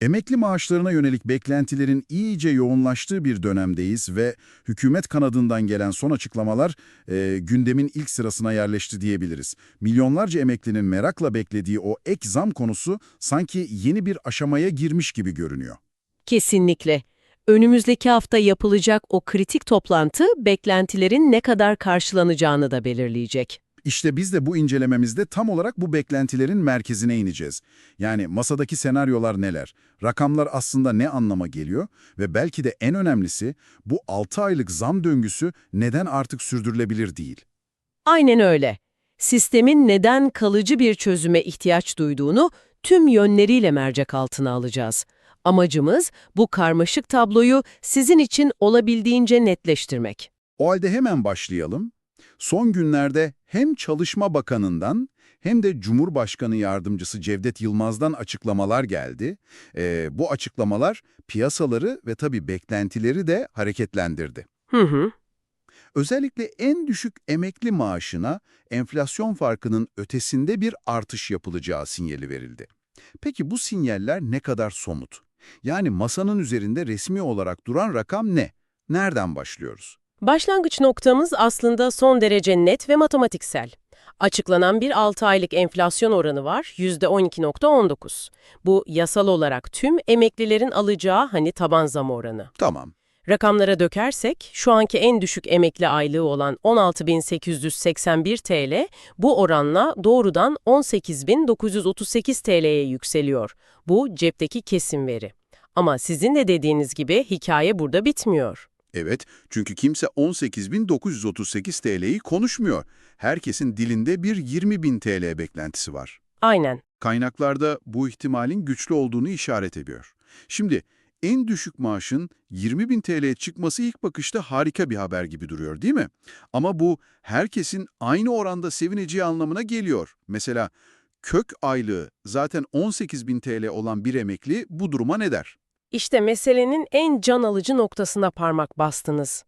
Emekli maaşlarına yönelik beklentilerin iyice yoğunlaştığı bir dönemdeyiz ve hükümet kanadından gelen son açıklamalar e, gündemin ilk sırasına yerleşti diyebiliriz. Milyonlarca emeklinin merakla beklediği o ek zam konusu sanki yeni bir aşamaya girmiş gibi görünüyor. Kesinlikle. Önümüzdeki hafta yapılacak o kritik toplantı beklentilerin ne kadar karşılanacağını da belirleyecek. İşte biz de bu incelememizde tam olarak bu beklentilerin merkezine ineceğiz. Yani masadaki senaryolar neler? Rakamlar aslında ne anlama geliyor? Ve belki de en önemlisi bu 6 aylık zam döngüsü neden artık sürdürülebilir değil? Aynen öyle. Sistemin neden kalıcı bir çözüme ihtiyaç duyduğunu tüm yönleriyle mercek altına alacağız. Amacımız bu karmaşık tabloyu sizin için olabildiğince netleştirmek. O halde hemen başlayalım. Son günlerde hem Çalışma Bakanı'ndan hem de Cumhurbaşkanı Yardımcısı Cevdet Yılmaz'dan açıklamalar geldi. Ee, bu açıklamalar piyasaları ve tabii beklentileri de hareketlendirdi. Hı hı. Özellikle en düşük emekli maaşına enflasyon farkının ötesinde bir artış yapılacağı sinyali verildi. Peki bu sinyaller ne kadar somut? Yani masanın üzerinde resmi olarak duran rakam ne? Nereden başlıyoruz? Başlangıç noktamız aslında son derece net ve matematiksel. Açıklanan bir 6 aylık enflasyon oranı var, %12.19. Bu yasal olarak tüm emeklilerin alacağı hani taban zam oranı. Tamam. Rakamlara dökersek, şu anki en düşük emekli aylığı olan 16.881 TL, bu oranla doğrudan 18.938 TL'ye yükseliyor. Bu cepteki kesin veri. Ama sizin de dediğiniz gibi hikaye burada bitmiyor. Evet, çünkü kimse 18.938 TL'yi konuşmuyor. Herkesin dilinde bir 20.000 TL beklentisi var. Aynen. Kaynaklarda bu ihtimalin güçlü olduğunu işaret ediyor. Şimdi en düşük maaşın 20.000 TL'ye çıkması ilk bakışta harika bir haber gibi duruyor değil mi? Ama bu herkesin aynı oranda sevineceği anlamına geliyor. Mesela kök aylığı zaten 18.000 TL olan bir emekli bu duruma ne der? İşte meselenin en can alıcı noktasına parmak bastınız.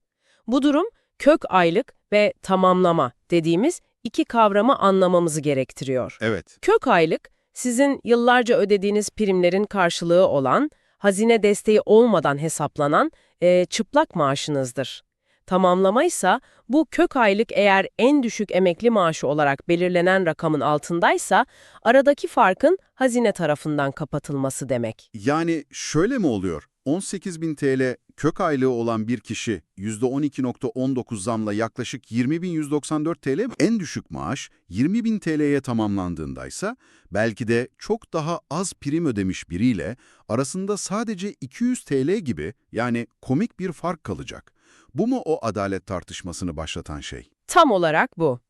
Bu durum kök aylık ve tamamlama dediğimiz iki kavramı anlamamızı gerektiriyor. Evet. Kök aylık, sizin yıllarca ödediğiniz primlerin karşılığı olan, hazine desteği olmadan hesaplanan e, çıplak maaşınızdır. Tamamlama ise bu kök aylık eğer en düşük emekli maaşı olarak belirlenen rakamın altındaysa aradaki farkın hazine tarafından kapatılması demek. Yani şöyle mi oluyor? 18.000 TL kök aylığı olan bir kişi %12.19 zamla yaklaşık 20.194 TL en düşük maaş 20.000 TL'ye tamamlandığındaysa belki de çok daha az prim ödemiş biriyle arasında sadece 200 TL gibi yani komik bir fark kalacak. Bu mu o adalet tartışmasını başlatan şey? Tam olarak bu.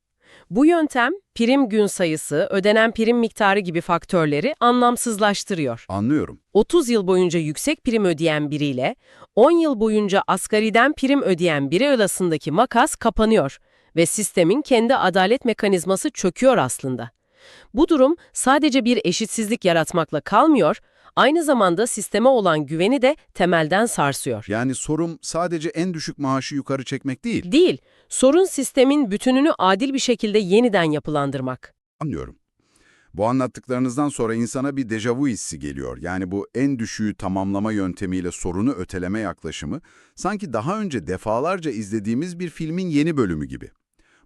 Bu yöntem prim gün sayısı, ödenen prim miktarı gibi faktörleri anlamsızlaştırıyor. Anlıyorum. 30 yıl boyunca yüksek prim ödeyen biriyle 10 yıl boyunca asgariden prim ödeyen biri arasındaki makas kapanıyor ve sistemin kendi adalet mekanizması çöküyor aslında. Bu durum sadece bir eşitsizlik yaratmakla kalmıyor, aynı zamanda sisteme olan güveni de temelden sarsıyor. Yani sorum sadece en düşük maaşı yukarı çekmek değil. Değil, sorun sistemin bütününü adil bir şekilde yeniden yapılandırmak. Anlıyorum. Bu anlattıklarınızdan sonra insana bir dejavu hissi geliyor. Yani bu en düşüğü tamamlama yöntemiyle sorunu öteleme yaklaşımı sanki daha önce defalarca izlediğimiz bir filmin yeni bölümü gibi.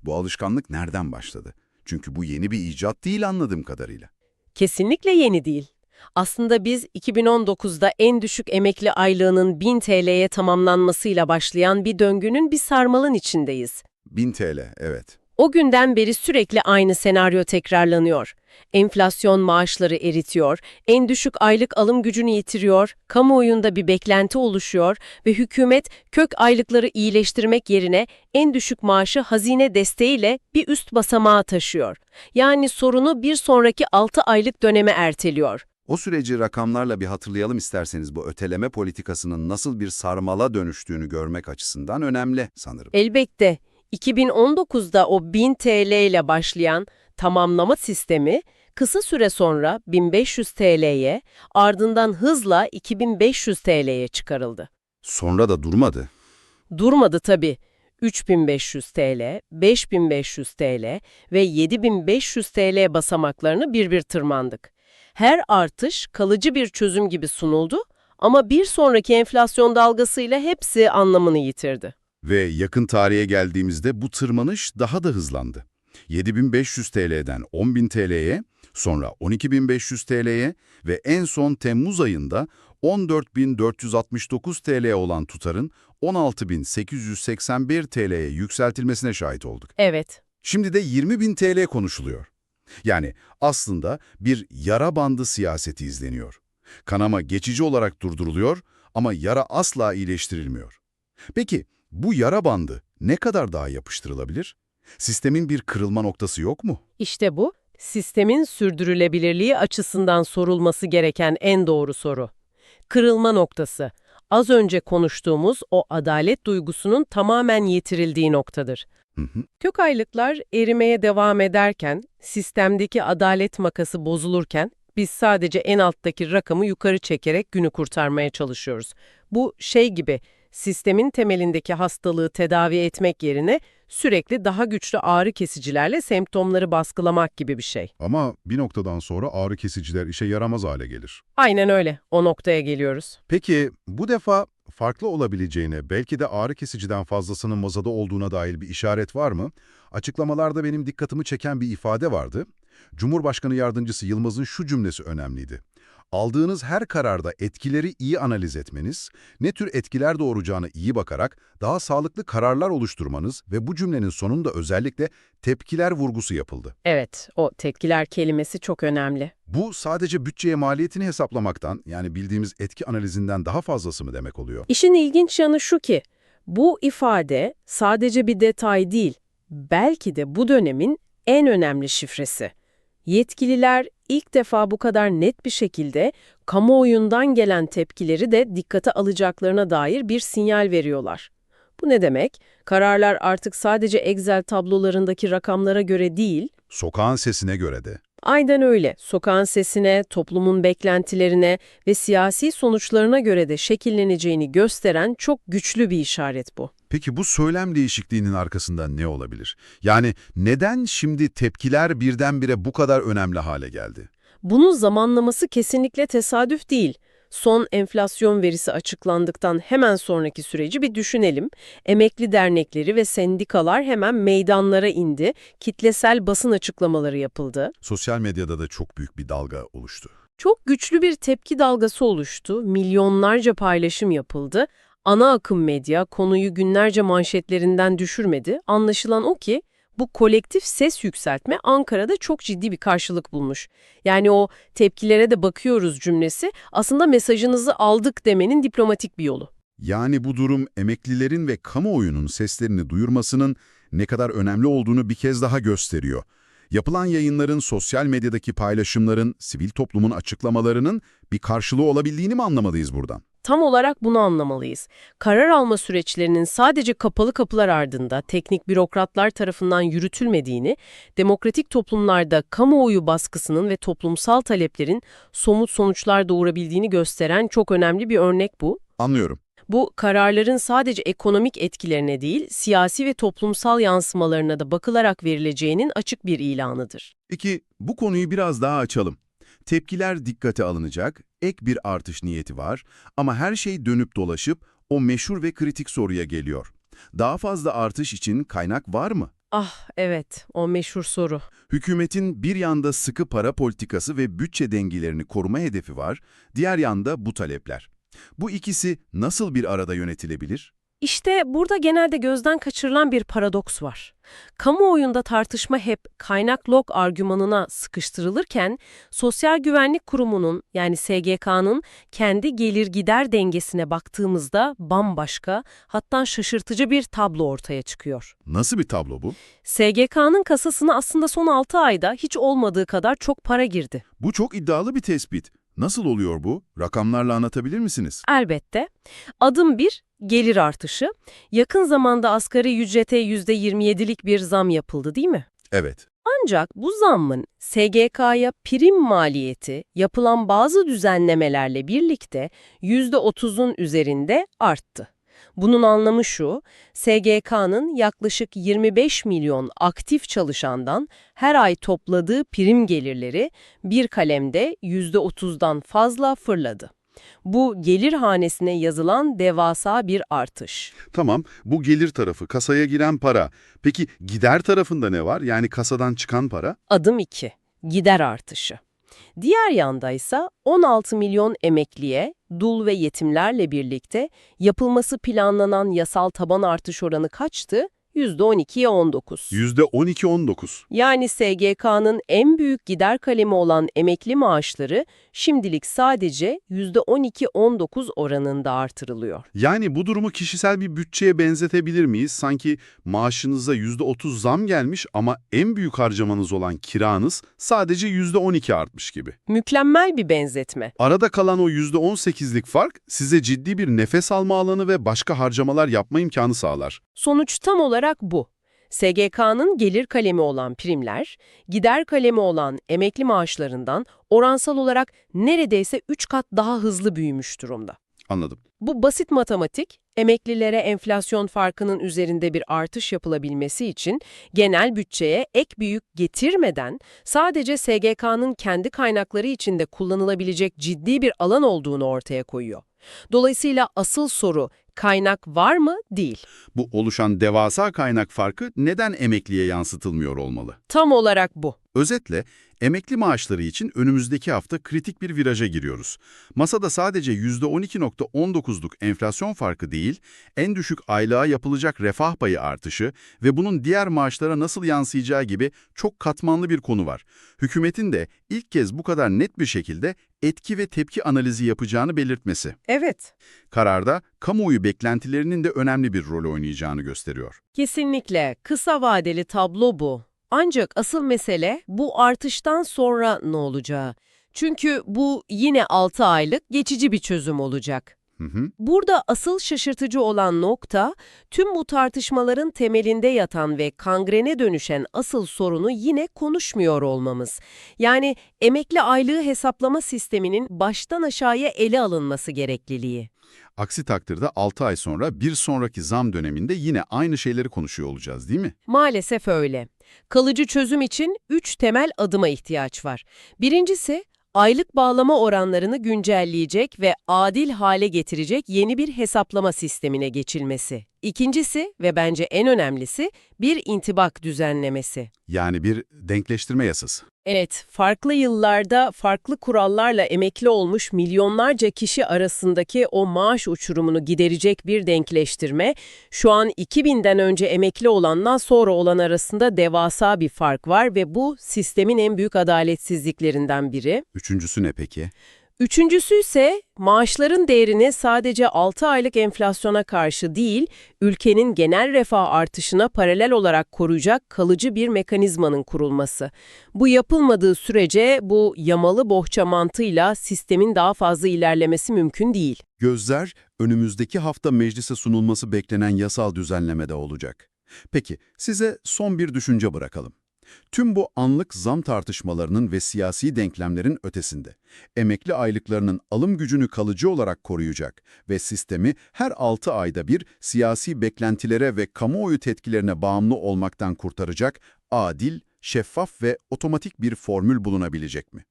Bu alışkanlık nereden başladı? Çünkü bu yeni bir icat değil anladığım kadarıyla. Kesinlikle yeni değil. Aslında biz 2019'da en düşük emekli aylığının 1000 TL'ye tamamlanmasıyla başlayan bir döngünün bir sarmalın içindeyiz. 1000 TL, evet. O günden beri sürekli aynı senaryo tekrarlanıyor. Enflasyon maaşları eritiyor, en düşük aylık alım gücünü yitiriyor, kamuoyunda bir beklenti oluşuyor ve hükümet kök aylıkları iyileştirmek yerine en düşük maaşı hazine desteğiyle bir üst basamağa taşıyor. Yani sorunu bir sonraki 6 aylık döneme erteliyor. O süreci rakamlarla bir hatırlayalım isterseniz bu öteleme politikasının nasıl bir sarmala dönüştüğünü görmek açısından önemli sanırım. Elbette 2019'da o 1000 TL ile başlayan tamamlama sistemi kısa süre sonra 1500 TL'ye ardından hızla 2500 TL'ye çıkarıldı. Sonra da durmadı. Durmadı tabii. 3500 TL, 5500 TL ve 7500 TL basamaklarını bir bir tırmandık. Her artış kalıcı bir çözüm gibi sunuldu ama bir sonraki enflasyon dalgasıyla hepsi anlamını yitirdi. Ve yakın tarihe geldiğimizde bu tırmanış daha da hızlandı. 7500 TL'den 10.000 TL'ye, sonra 12.500 TL'ye ve en son Temmuz ayında 14.469 TL olan tutarın 16.881 TL'ye yükseltilmesine şahit olduk. Evet, Şimdi de 20.000 TL konuşuluyor. Yani aslında bir yara bandı siyaseti izleniyor. Kanama geçici olarak durduruluyor ama yara asla iyileştirilmiyor. Peki bu yara bandı ne kadar daha yapıştırılabilir? Sistemin bir kırılma noktası yok mu? işte bu sistemin sürdürülebilirliği açısından sorulması gereken en doğru soru. Kırılma noktası, az önce konuştuğumuz o adalet duygusunun tamamen yitirildiği noktadır. Hı hı. Kök aylıklar erimeye devam ederken, sistemdeki adalet makası bozulurken biz sadece en alttaki rakamı yukarı çekerek günü kurtarmaya çalışıyoruz. Bu şey gibi, sistemin temelindeki hastalığı tedavi etmek yerine sürekli daha güçlü ağrı kesicilerle semptomları baskılamak gibi bir şey. Ama bir noktadan sonra ağrı kesiciler işe yaramaz hale gelir. Aynen öyle, o noktaya geliyoruz. Peki bu defa farklı olabileceğine, belki de ağrı kesiciden fazlasının mazada olduğuna dair bir işaret var mı? Açıklamalarda benim dikkatimi çeken bir ifade vardı. Cumhurbaşkanı Yardımcısı Yılmaz'ın şu cümlesi önemliydi. Aldığınız her kararda etkileri iyi analiz etmeniz, ne tür etkiler doğuracağına iyi bakarak daha sağlıklı kararlar oluşturmanız ve bu cümlenin sonunda özellikle tepkiler vurgusu yapıldı. Evet, o tepkiler kelimesi çok önemli. Bu sadece bütçeye maliyetini hesaplamaktan, yani bildiğimiz etki analizinden daha fazlası mı demek oluyor? İşin ilginç yanı şu ki, bu ifade sadece bir detay değil, belki de bu dönemin en önemli şifresi. Yetkililer ilk defa bu kadar net bir şekilde kamuoyundan gelen tepkileri de dikkate alacaklarına dair bir sinyal veriyorlar. Bu ne demek? Kararlar artık sadece Excel tablolarındaki rakamlara göre değil, Sokağın sesine göre de. Aynen öyle. Sokağın sesine, toplumun beklentilerine ve siyasi sonuçlarına göre de şekilleneceğini gösteren çok güçlü bir işaret bu. Peki bu söylem değişikliğinin arkasında ne olabilir? Yani neden şimdi tepkiler birdenbire bu kadar önemli hale geldi? Bunun zamanlaması kesinlikle tesadüf değil. Son enflasyon verisi açıklandıktan hemen sonraki süreci bir düşünelim. Emekli dernekleri ve sendikalar hemen meydanlara indi, kitlesel basın açıklamaları yapıldı. Sosyal medyada da çok büyük bir dalga oluştu. Çok güçlü bir tepki dalgası oluştu, milyonlarca paylaşım yapıldı. Ana akım medya konuyu günlerce manşetlerinden düşürmedi. Anlaşılan o ki bu kolektif ses yükseltme Ankara'da çok ciddi bir karşılık bulmuş. Yani o tepkilere de bakıyoruz cümlesi aslında mesajınızı aldık demenin diplomatik bir yolu. Yani bu durum emeklilerin ve kamuoyunun seslerini duyurmasının ne kadar önemli olduğunu bir kez daha gösteriyor. Yapılan yayınların, sosyal medyadaki paylaşımların, sivil toplumun açıklamalarının bir karşılığı olabildiğini mi anlamalıyız buradan? Tam olarak bunu anlamalıyız. Karar alma süreçlerinin sadece kapalı kapılar ardında teknik bürokratlar tarafından yürütülmediğini, demokratik toplumlarda kamuoyu baskısının ve toplumsal taleplerin somut sonuçlar doğurabildiğini gösteren çok önemli bir örnek bu. Anlıyorum. Bu kararların sadece ekonomik etkilerine değil, siyasi ve toplumsal yansımalarına da bakılarak verileceğinin açık bir ilanıdır. Peki bu konuyu biraz daha açalım. Tepkiler dikkate alınacak, ek bir artış niyeti var ama her şey dönüp dolaşıp o meşhur ve kritik soruya geliyor. Daha fazla artış için kaynak var mı? Ah evet, o meşhur soru. Hükümetin bir yanda sıkı para politikası ve bütçe dengelerini koruma hedefi var, diğer yanda bu talepler. Bu ikisi nasıl bir arada yönetilebilir? İşte burada genelde gözden kaçırılan bir paradoks var. Kamuoyunda tartışma hep kaynak log argümanına sıkıştırılırken, Sosyal Güvenlik Kurumu'nun yani SGK'nın kendi gelir gider dengesine baktığımızda bambaşka, hatta şaşırtıcı bir tablo ortaya çıkıyor. Nasıl bir tablo bu? SGK'nın kasasına aslında son 6 ayda hiç olmadığı kadar çok para girdi. Bu çok iddialı bir tespit. Nasıl oluyor bu? Rakamlarla anlatabilir misiniz? Elbette. Adım 1, gelir artışı. Yakın zamanda asgari ücrete %27'lik bir zam yapıldı değil mi? Evet. Ancak bu zammın SGK'ya prim maliyeti yapılan bazı düzenlemelerle birlikte %30'un üzerinde arttı. Bunun anlamı şu, SGK'nın yaklaşık 25 milyon aktif çalışandan her ay topladığı prim gelirleri bir kalemde %30'dan fazla fırladı. Bu gelir hanesine yazılan devasa bir artış. Tamam, bu gelir tarafı, kasaya giren para. Peki gider tarafında ne var? Yani kasadan çıkan para? Adım 2. Gider artışı. Diğer yanda ise 16 milyon emekliye, dul ve yetimlerle birlikte yapılması planlanan yasal taban artış oranı kaçtı? %12'ye 19. %12-19. Yani SGK'nın en büyük gider kalemi olan emekli maaşları şimdilik sadece %12-19 oranında artırılıyor. Yani bu durumu kişisel bir bütçeye benzetebilir miyiz? Sanki maaşınıza %30 zam gelmiş ama en büyük harcamanız olan kiranız sadece %12 artmış gibi. Mükemmel bir benzetme. Arada kalan o %18'lik fark size ciddi bir nefes alma alanı ve başka harcamalar yapma imkanı sağlar. Sonuç tam olarak bu. SGK'nın gelir kalemi olan primler, gider kalemi olan emekli maaşlarından oransal olarak neredeyse 3 kat daha hızlı büyümüş durumda. Anladım. Bu basit matematik, emeklilere enflasyon farkının üzerinde bir artış yapılabilmesi için genel bütçeye ek büyük getirmeden sadece SGK'nın kendi kaynakları içinde kullanılabilecek ciddi bir alan olduğunu ortaya koyuyor. Dolayısıyla asıl soru kaynak var mı? Değil. Bu oluşan devasa kaynak farkı neden emekliye yansıtılmıyor olmalı? Tam olarak bu. Özetle, emekli maaşları için önümüzdeki hafta kritik bir viraja giriyoruz. Masada sadece %12.19'luk enflasyon farkı değil, en düşük aylığa yapılacak refah payı artışı ve bunun diğer maaşlara nasıl yansıyacağı gibi çok katmanlı bir konu var. Hükümetin de ilk kez bu kadar net bir şekilde etki ve tepki analizi yapacağını belirtmesi. Evet. Kararda kamuoyu beklentilerinin de önemli bir rol oynayacağını gösteriyor. Kesinlikle kısa vadeli tablo bu. Ancak asıl mesele bu artıştan sonra ne olacağı. Çünkü bu yine 6 aylık geçici bir çözüm olacak. Hı hı. Burada asıl şaşırtıcı olan nokta, tüm bu tartışmaların temelinde yatan ve kangrene dönüşen asıl sorunu yine konuşmuyor olmamız. Yani emekli aylığı hesaplama sisteminin baştan aşağıya ele alınması gerekliliği. Aksi takdirde 6 ay sonra bir sonraki zam döneminde yine aynı şeyleri konuşuyor olacağız değil mi? Maalesef öyle. Kalıcı çözüm için üç temel adıma ihtiyaç var. Birincisi, aylık bağlama oranlarını güncelleyecek ve adil hale getirecek yeni bir hesaplama sistemine geçilmesi. İkincisi ve bence en önemlisi bir intibak düzenlemesi. Yani bir denkleştirme yasası. Evet, farklı yıllarda farklı kurallarla emekli olmuş milyonlarca kişi arasındaki o maaş uçurumunu giderecek bir denkleştirme, şu an 2000'den önce emekli olandan sonra olan arasında devasa bir fark var ve bu sistemin en büyük adaletsizliklerinden biri. Üçüncüsü ne peki? Üçüncüsü ise maaşların değerini sadece 6 aylık enflasyona karşı değil, ülkenin genel refah artışına paralel olarak koruyacak kalıcı bir mekanizmanın kurulması. Bu yapılmadığı sürece bu yamalı bohça mantığıyla sistemin daha fazla ilerlemesi mümkün değil. Gözler önümüzdeki hafta meclise sunulması beklenen yasal düzenlemede olacak. Peki size son bir düşünce bırakalım. Tüm bu anlık zam tartışmalarının ve siyasi denklemlerin ötesinde, emekli aylıklarının alım gücünü kalıcı olarak koruyacak ve sistemi her 6 ayda bir siyasi beklentilere ve kamuoyu tetkilerine bağımlı olmaktan kurtaracak adil, şeffaf ve otomatik bir formül bulunabilecek mi?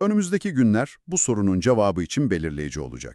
Önümüzdeki günler bu sorunun cevabı için belirleyici olacak.